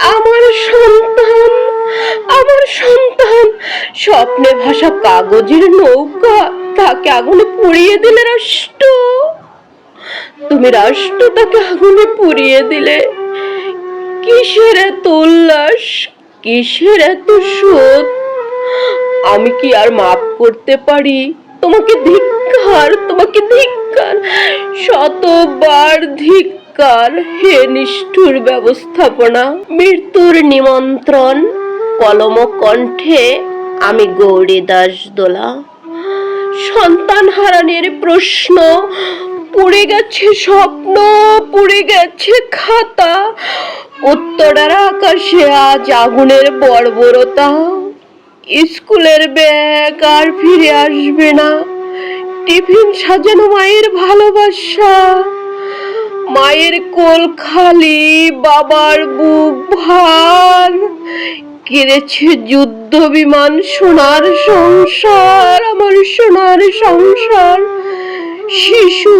আমার সন্তান আমার সন্তান। স্বপ্নে ভাসা কাগজের নৌকা, তাকে আগুনে পুড়িয়ে দিলে রাষ্ট্র। তুমি রাষ্ট্র তাকে আগুনে পুড়িয়ে দিলে। কিসের এত উল্লাস, কিসের এত শোধ আমি কি আর মাফ করতে পারি? তোমাকে ধিক্কার তোমাকে ধিক্কার। শতবার ধিক্কার হে নিষ্ঠুর ব্যবস্থাপনা, মৃত্যুর নিমন্ত্রণ কলম কণ্ঠে আমি গৌরী দাস দোলা সন্তান হারানোর প্রশ্ন, পুড়ে গেছে স্বপ্ন, পুড়ে গেছে খাতা, উত্তরার আকাশে আজ আগুনের বর্বরতা। স্কুলের ব্যাগ আর ফিরে আসবে না, টিফিন সাজানো মায়ের ভালোবাসা। মায়ের কোল খালি, বাবার বুক ভার। কেড়েছে যুদ্ধ বিমান সোনার সংসার, আমার সোনার সংসার। শিশু,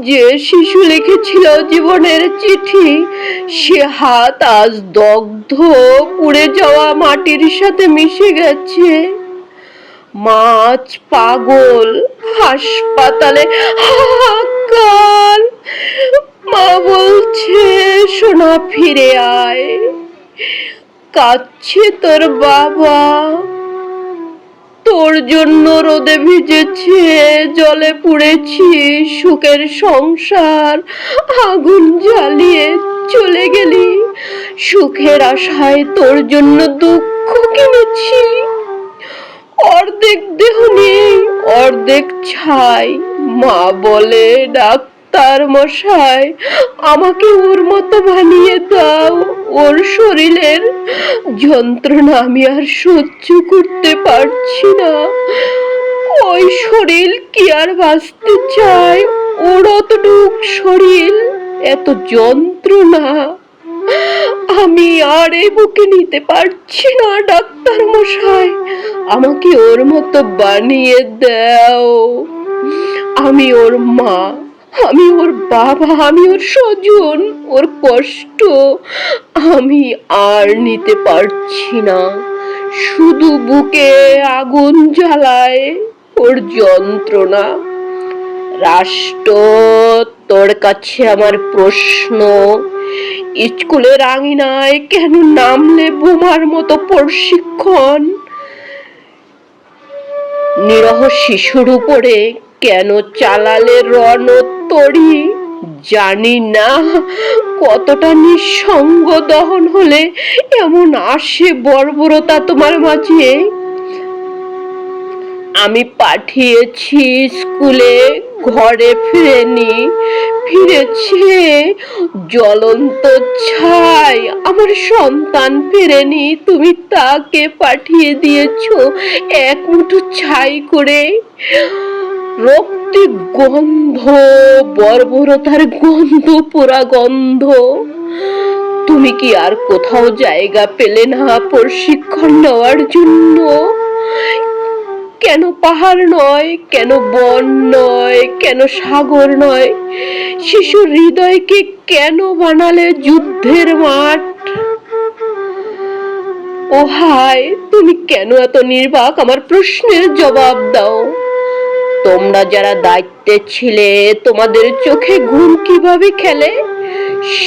যে শিশু লিখেছিল জীবনের চিঠি, সে হাত আজ দগ্ধ পুড়ে যাওয়া মাটির সাথে মিশে গেছে। মাছ, পাগল, হাসপাতালে হাহাকার। ফিরে আয়। কাচ্ছে তোর বাবা। তোর জন্য রোদে ভিজেছে, জলে পুড়েছি, সুখের সংসার, আগুন জ্বালিয়ে চলে গেলি। সুখের আশায় তোর জন্য দুঃখ কিনেছি। অর্ধেক দেহ নেই, অর্ধেক ছাই, মা বলে ডাক্তার মশাই, আমাকে ওর মতো বানিয়ে দাও। ওর শরীরের যন্ত্রণা আমি আর সহ্য করতে পারছি না। ওই শরীর কি আর বাঁচতে চায়? ওর অতটুক শরীর, এত যন্ত্রণা, আমি আর এই বুকে নিতে পারছি না, ডাক্তার মশাই। আমাকে ওর মতো বানিয়ে দাও। আমি ওর মা। আমি ওর বাবা, আমি ওর স্বজন, ওর কষ্ট আমি আর নিতে পারছি না। শুধু বুকে আগুন জ্বালায় ওর যন্ত্রণা। রাষ্ট্র, তোর কাছে আমার প্রশ্ন। স্কুলের আঙিনায় কেন নামলে বোমার মতো প্রশিক্ষণ? নিরহ শিশুর উপরে কেন চালালে রণতরি জানি না কতটা নিঃসঙ্গ দহন হলে এমন আসে বর্বরতা তোমার মাঝে। আমি পাঠিয়েছি স্কুলে, ঘরে ফিরেনি, ফিরেছে জ্বলন্ত ছাই। আমার সন্তান ফিরেনি, তুমি তাকে পাঠিয়ে দিয়েছ এক মুঠো ছাই করে। রক্তে গন্ধ, বর্বরতার গন্ধ, পোড়া গন্ধ। তুমি কি আর কোথাও জায়গা পেলে না প্রশিক্ষণ নেওয়ার জন্য? কেন পাহাড় নয়, কেন বন নয়, কেন সাগর নয়? শিশুর হৃদয়কে কেন বানালে যুদ্ধের মাঠ? ও হায় তুমি কেন এত নির্বাক? আমার প্রশ্নের জবাব দাও। তোমরা যারা দায়িত্বে ছিলে, তোমাদের চোখে ঘুম কীভাবে খেলে?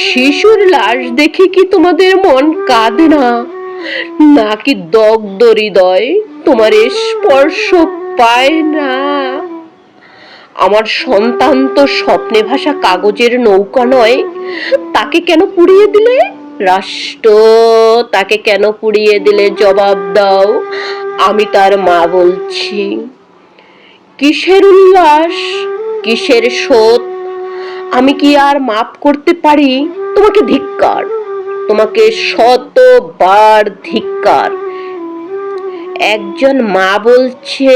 শিশুর লাশ দেখে কি তোমাদের মন কাঁদে না? নাকি দগ্ধ হৃদয় তোমার স্পর্শ পায় না? আমার সন্তান তো স্বপ্নে ভাসা কাগজের নৌকা নয়, তাকে কেন পুড়িয়ে দিলে? রাষ্ট্র, তাকে কেন পুড়িয়ে দিলে? জবাব দাও, আমি তার মা বলছি। কিসের উল্লাস, কিসের শোধ? আমি কি আর মাপ করতে পারি? তোমাকে ধিক্কার, তোমাকে শতবার ধিক্কার। একজন মা বলছে,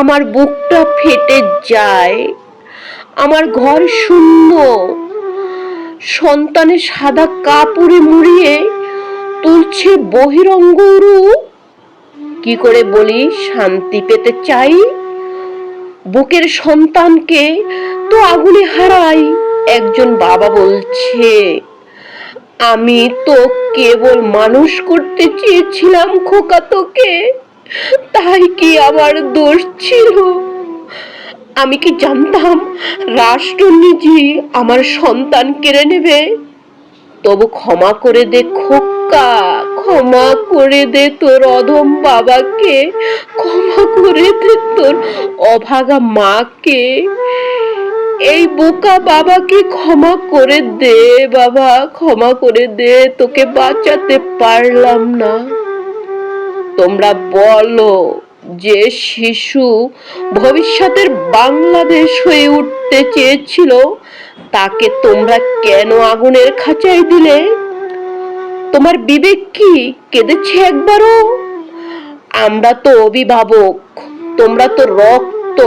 আমার বুকটা ফেটে যায়, আমার ঘর শূন্য। সন্তানে সাদা কাপড়ে মুড়িয়ে তুলছে বহিরঙ্গ কি করে বলি, শান্তি পেতে চাই? বুকের সন্তানকে তো আগুনে হারাই। একজন বাবা বলছে, আমি তো কেবল মানুষ করতে চেয়েছিলাম খোকা তোকে, তাই কি আমার দোষ ছিল? আমি কি জানতাম রাষ্ট্র নিজেই আমার সন্তান কেড়ে নেবে? তবু ক্ষমা করে দে খোকা। ক্ষমা করে দে তোর অধম বাবাকে, ক্ষমা করে দে তোর অভাগা মাকে। এই বোকা বাবাকে ক্ষমা করে দে বাবা, ক্ষমা করে দে, তোকে বাঁচাতে পারলাম না। তোমরা বলো যে শিশু ভবিষ্যতের বাংলাদেশ হয়ে উঠতে চেয়েছিল, তাকে তোমরা কেন আগুনের খাঁচায় দিলে? তোমার বিবেক কি? কেঁদেছে একবারও? আমরা তো অভিভাবক, তোমরা তো রক্ত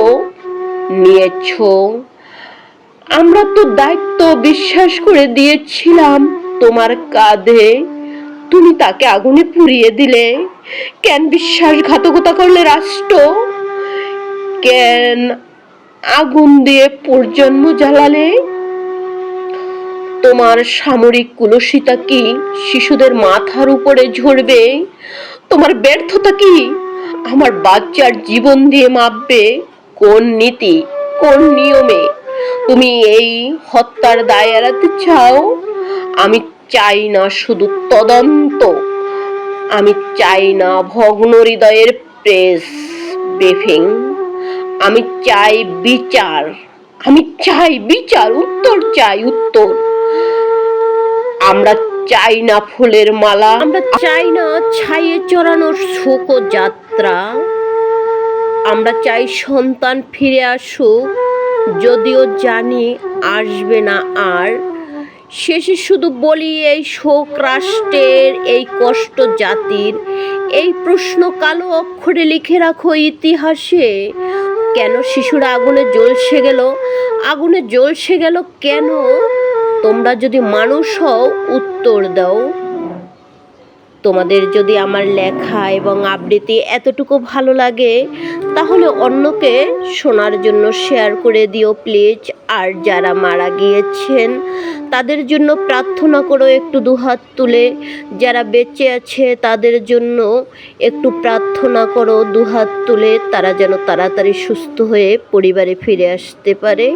নিয়েছো। আমরা তো দায়িত্ব বিশ্বাস করে দিয়েছিলাম তোমার কাঁধে। তুমি তাকে আগুনে পুড়িয়ে দিলে। কেন বিশ্বাসঘাতকতা করলে রাষ্ট্র? কেন আগুন দিয়ে পর্জন্ম জ্বালালে? তোমার সামরিক কুলসিতা কি শিশুদের মাথার উপরে ঝরবে? তোমার ব্যর্থতা কি? আমার বাচ্চার জীবন দিয়ে মাপবে কোন নীতি, কোন নিয়মে? তুমি এই হত্যার দায় এড়াতে চাও? আমি চাই না শুধু তদন্ত। আমি চাই না ভগ্ন হৃদয়ের প্রেস ব্রিফিং আমি চাই বিচার। আমি চাই বিচার, উত্তর চাই, উত্তর। আমরা চাই না ফুলের মালা। আমরা চাই না ছাইয়ে চড়ানোর শোক যাত্রা আমরা চাই সন্তান ফিরে আসুক, যদিও জানি আসবে না আর। শেষে শুধু বলি এই শোক রাষ্ট্রের, এই কষ্ট জাতির। এই প্রশ্ন কালো অক্ষরে লিখে রাখো ইতিহাসে। কেন শিশুরা আগুনে জ্বলসে গেল? আগুনে জ্বলসে গেল কেন? তোমরা যদি মানুষ হও, উত্তর দাও। তোমাদের যদি আমার লেখা এবং আবৃত্তি এতটুকু ভালো লাগে, তাহলে অন্যকে শোনার জন্য শেয়ার করে দিও প্লিজ আর যারা মারা গিয়েছেন, তাদের জন্য প্রার্থনা করো একটু দুহাত তুলে। যারা বেঁচে আছে, তাদের জন্য একটু প্রার্থনা করো দুহাত তুলে। তারা যেন তাড়াতাড়ি সুস্থ হয়ে পরিবারে ফিরে আসতে পারে।